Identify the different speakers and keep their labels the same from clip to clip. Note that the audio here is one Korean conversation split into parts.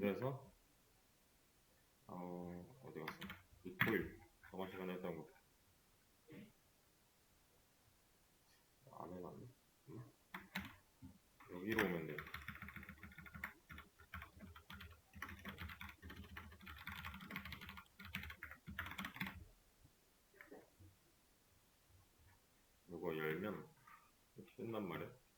Speaker 1: 그래서 어 어디 갔어? 리코일 저번 시간에 했던 거. 안 해놨네. 응? 여기로 오면 돼. 이거 열면 뜬단 말이야.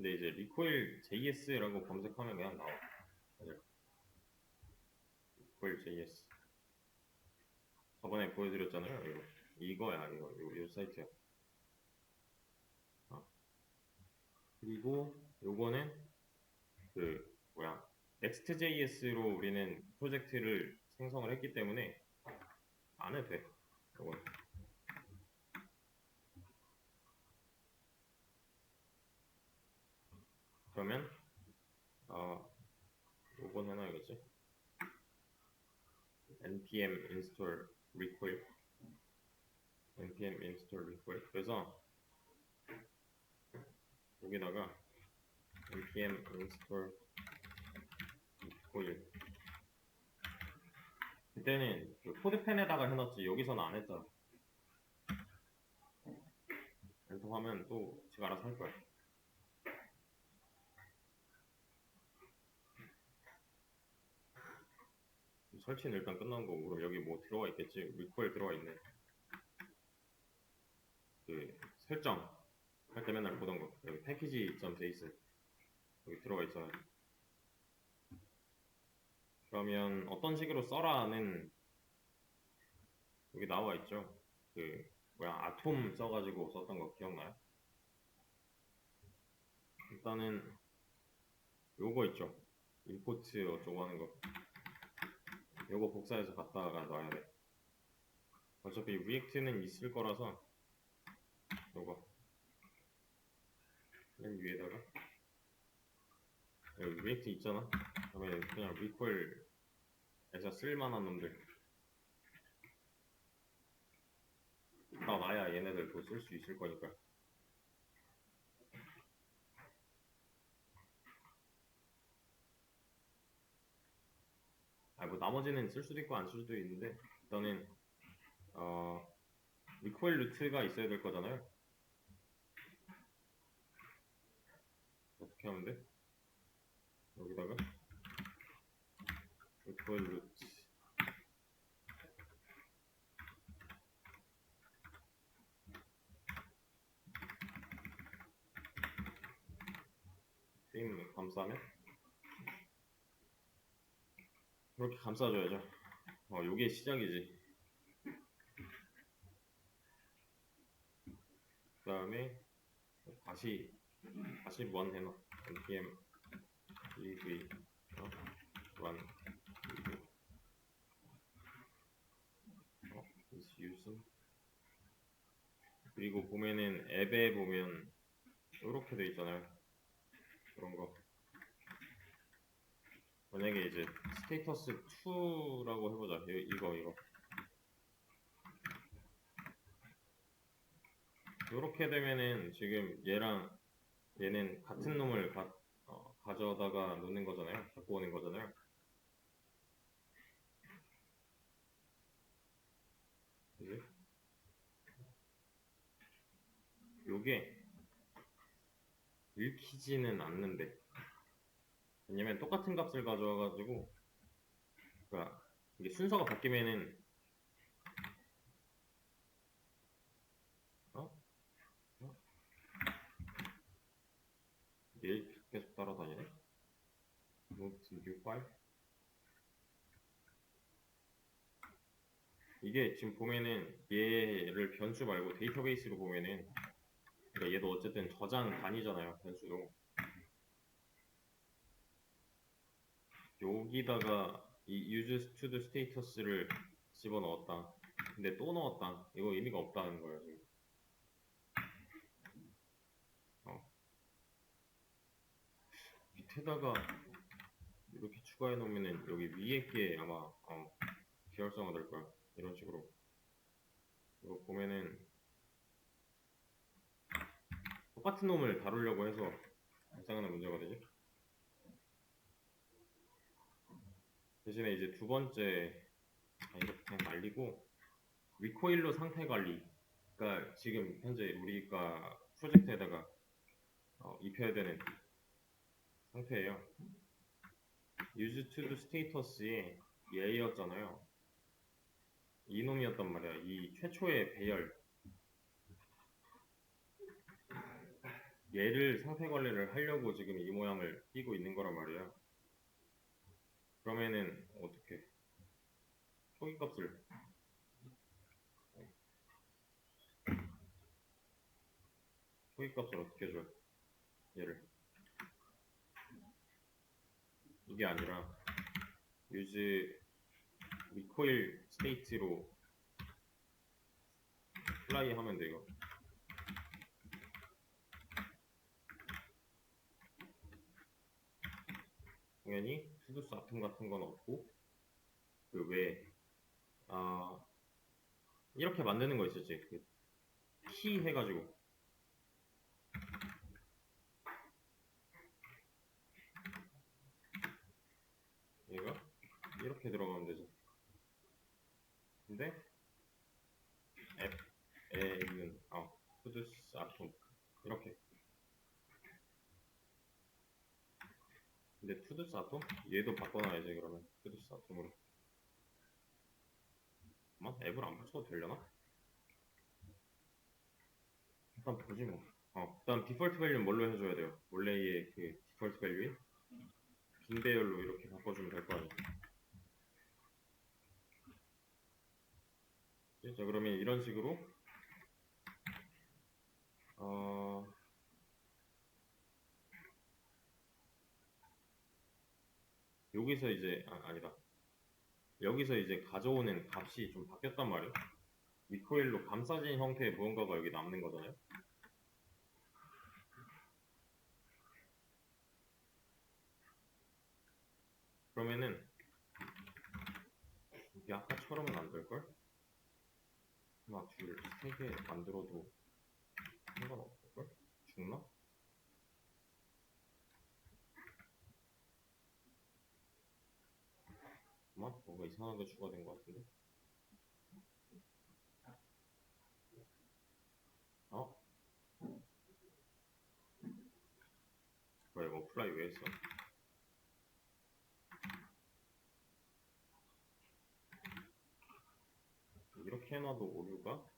Speaker 1: 근데 이제 리코일 JS라고 검색하면 그냥 나와. 리코일 JS. 저번에 보여드렸잖아요. 이거. 이거야, 이거. 이거, 이 사이트야. 어. 그리고 요거는 그 뭐야 Next.js로 우리는 프로젝트를 생성을 했기 때문에 안 해도 돼. 요건. 그러면 어 요건 해놔야겠지? npm install recoil npm install recoil 그래서 여기다가 npm install recoil 그때는 그 코드펜에다가 해놨지. 여기서는 안 했잖아. 엔터 하면 또 제가 알아서 할 거야 설치는 일단 끝난 거고 그럼 여기 뭐 들어가 있겠지? 리코일 들어가 있네. 그 설정. 할 때 맨날 보던 거. 여기 패키지.json 여기 들어가 있잖아요. 그러면 어떤 식으로 써라는 여기 나와 있죠? 그 뭐야 아톰 써가지고 썼던 거 기억나요? 일단은 요거 있죠. 임포트 어쩌고 하는 거 요거 복사해서 갖다가 놔야 돼. 어차피 리액트는 있을 거라서 요거 맨 위에다가 여기 리액트 있잖아. 그러면 그냥 리콜에서 쓸만한 놈들 다 놔야 얘네들도 쓸수 있을 거니까. 뭐 나머지는 쓸 수도 있고 안 쓸 수도 있는데 일단은 어 리코일 루트가 있어야 될 거잖아요. 어떻게 하면 돼? 여기다가 리코일 루트 게임 감싸면 그렇게 감싸줘야죠. 어, 요게 시작이지. 그 다음에 다시 다시 무한 해놔. npm ev 어? run ev 어, is using 그리고 보면은 앱에 보면 이렇게 돼 있잖아요. 그런 거. 만약에 이제 스테이터스 2라고 해보자. 이- 이거 이거. 이렇게 되면은 지금 얘랑 얘는 같은 놈을 가, 어, 가져다가 놓는 거잖아요. 갖고 오는 거잖아요. 그지? 요게 읽히지는 않는데 왜냐면 똑같은 값을 가져와가지고 그러니까 이게 순서가 바뀌면은 어? 어? 얘 계속 따라다니네? move to new file 이게 지금 보면은 얘를 변수 말고 데이터베이스로 보면은 그러니까 얘도 어쨌든 저장 단위잖아요 변수도 여기다가 이 use to the status를 집어 넣었다. 근데 또 넣었다. 이거 의미가 없다는 거예요, 지금. 어. 밑에다가 이렇게 추가해 놓으면은 여기 위에 게 아마 어, 계열성화 될 거야. 이런 식으로. 이거 보면은 똑같은 놈을 다루려고 해서 발생하는 문제가 되지. 대신에 이제 두 번째 아, 이거 그냥 말리고 리코일로 상태 관리 그러니까 지금 현재 우리가 프로젝트에다가 어, 입혀야 되는 상태예요. use to do status이 얘였잖아요. 이놈이었단 말이야. 이 최초의 배열. 얘를 상태 관리를 하려고 지금 이 모양을 띄고 있는 거란 말이야. 그러면은 어떻게? 초기 값을. 초기 값을 어떻게 줘? 얘를. 이게 아니라 use recoil state로 플라이 하면 돼 이거. 당연히 수두스 아톰 같은 건 없고. 그왜아 이렇게 만드는 거 있었지. 그키 해가지고. 얘가 이렇게 들어가면 되죠 근데 앱에 있는 아 수두스 아톰 이렇게 근데 투두스 아톰? 얘도 바꿔놔야지 그러면 투두스 아톰으로 잠깐만 앱을 안 붙여도 되려나? 일단 보지 뭐 어, 일단 디폴트 밸류는 뭘로 해줘야 돼요? 원래의 그 디폴트 밸류인 빈 배열로 이렇게 바꿔주면 될거자 그러면 이런 식으로 어... 여기서 이제 아, 아니다 여기서 이제 가져오는 값이 좀 바뀌었단 말이에요 리코일로 감싸진 형태의 무언가가 여기 남는 거잖아요 그러면은 이게 아까처럼은 안 될걸? 하나 둘세 개 만들어도 상관없을걸? 죽나? 잠깐만 뭔가 이상한 게 추가된 것 같은데 어? 뭐야 이거 플라이 왜 했어? 이렇게 해놔도 오류가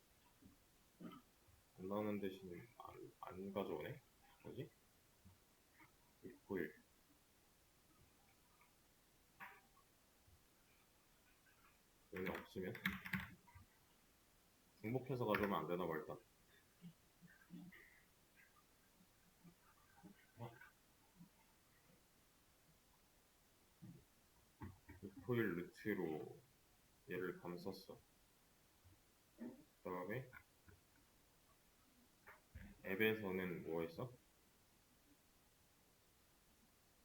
Speaker 1: 안 나오는 대신 안, 안 가져오네? 뭐지? 691 없으면. 중복해서 가져오면 안 되나 봐 일단 포일 루트로 얘를 감쌌어. 그 다음에 앱에서는 뭐 했어?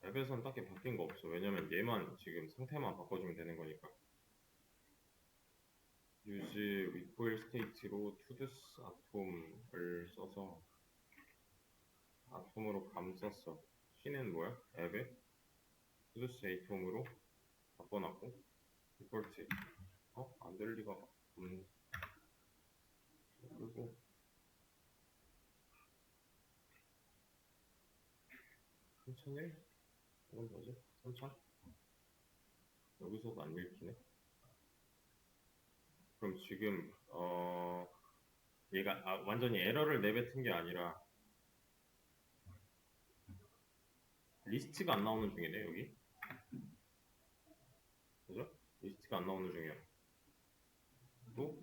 Speaker 1: 앱에서는 딱히 바뀐 거 없어. 왜냐면 얘만 지금 상태만 바꿔주면 되는 거니까 use recoil state로 todos atom을 써서 아톰으로 감쌌어 키는 뭐야? 앱에 todos atom으로 바꿔놨고 디폴트 어? 안 될 리가 없네 그리고 천천히 이건 뭐지? 3000? 여기서도 안 읽히네 지금 어 얘가 아, 완전히 에러를 내뱉은 게 아니라 리스트가 안 나오는 중이네 여기. 그죠? 리스트가 안 나오는 중이야. 또?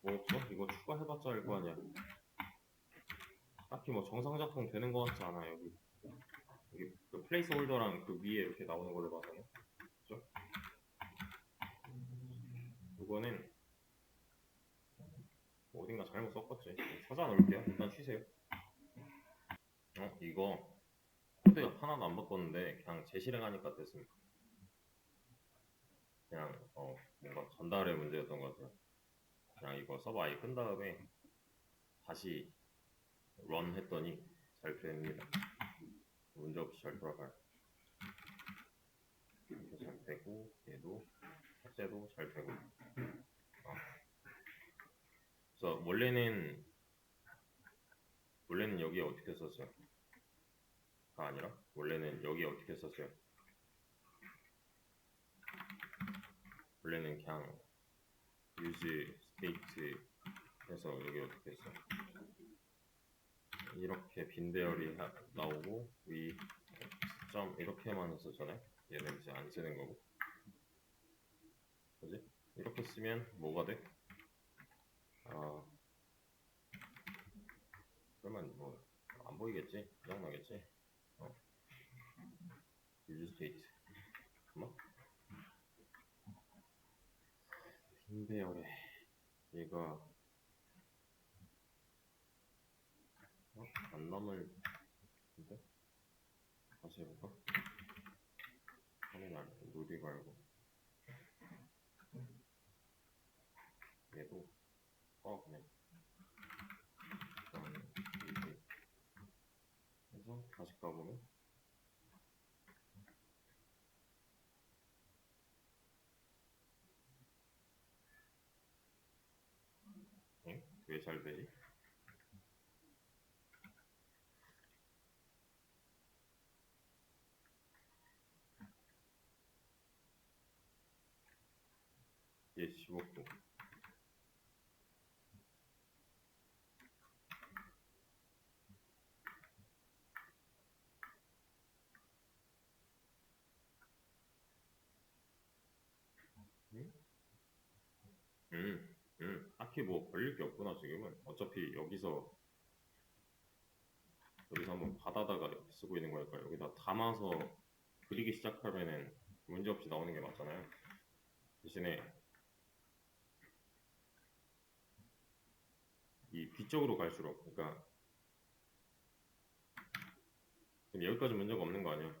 Speaker 1: 뭐였죠? 이거 추가해봤자 알거 아니야. 딱히 뭐 정상 작동 되는 거 같지 않아 여기 플레이스 홀더랑 그 위에 이렇게 나오는 걸로 봐서는 그죠? 이거는 뭐 어딘가 잘못 섞었지. 찾아놓을게요. 일단 쉬세요. 어 이거 코드 하나도 안 바꿨는데 그냥 재실행하니까 됐습니다. 그냥 어 뭔가 전달의 문제였던 것 같아요. 그냥 이거 서버 아예 끈 다음에 다시 런 했더니 잘 됩니다. 문제 없이 잘 돌아가요. 이렇게 잘 되고 얘도 삭제도 잘 되고. 어. 그래서 원래는 원래는 여기에 어떻게 썼어요? 가 아니라 원래는 여기에 어떻게 썼어요? 원래는 그냥 use state 해서 여기 어떻게 했어? 이렇게 빈 대열이 하- 나오고 위점 이렇게만 했었잖아요. 얘는 이제 안 쓰는 거고. 그지? 이렇게 쓰면 뭐가 돼? 아 그러면 뭐 안 보이겠지? 그냥 나겠지? 어. use state 잠깐만 빈대열에 얘가 어? 안 남을 텐데? 다시 해볼까? 화면 안 누리 말고 얘도 어 그냥 이렇게 해서 다시 가보면 응? 왜잘 되지? 얘 15도 응? 음, 음, 딱히 뭐 걸릴 게 없구나 지금은. 어차피 여기서 여기서 한번 받아다가 쓰고 있는 거니까 여기다 담아서 그리기 시작하면은 문제 없이 나오는 게 맞잖아요. 대신에 이 뒤쪽으로 갈수록. 그러니까 여기까지 문제가 없는 거 아니야.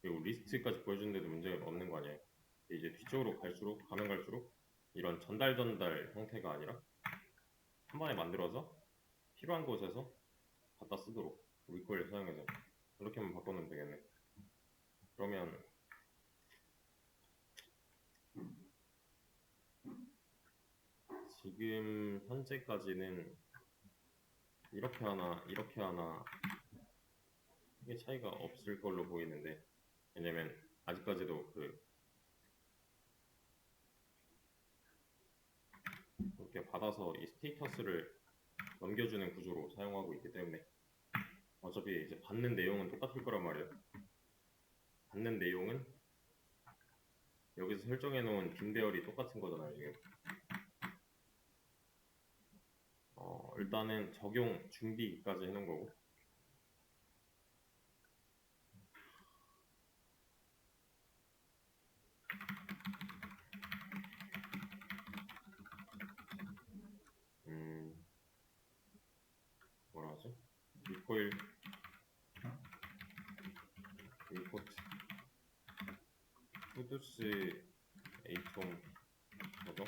Speaker 1: 그리고 리스트까지 보여주는데도 문제가 없는 거 아니에요 이제 뒤쪽으로 갈수록 가면 갈수록 이런 전달 전달 형태가 아니라 한 번에 만들어서 필요한 곳에서 갖다 쓰도록 위코를 사용해서. 이렇게만 바꿔놓으면 되겠네. 그러면 지금 현재까지는 이렇게 하나 이렇게 하나 이게 차이가 없을 걸로 보이는데 왜냐면 아직까지도 그 이렇게 받아서 이 스테이터스를 넘겨주는 구조로 사용하고 있기 때문에 어차피 이제 받는 내용은 똑같을 거란 말이에요. 받는 내용은 여기서 설정해 놓은 빈 배열이 똑같은 거잖아요, 지금. 어, 일단은 적용 준비까지 해놓은 거고. 음, 뭐라 하지? 리코일 리포트 푸드스 에이톰 뭐죠?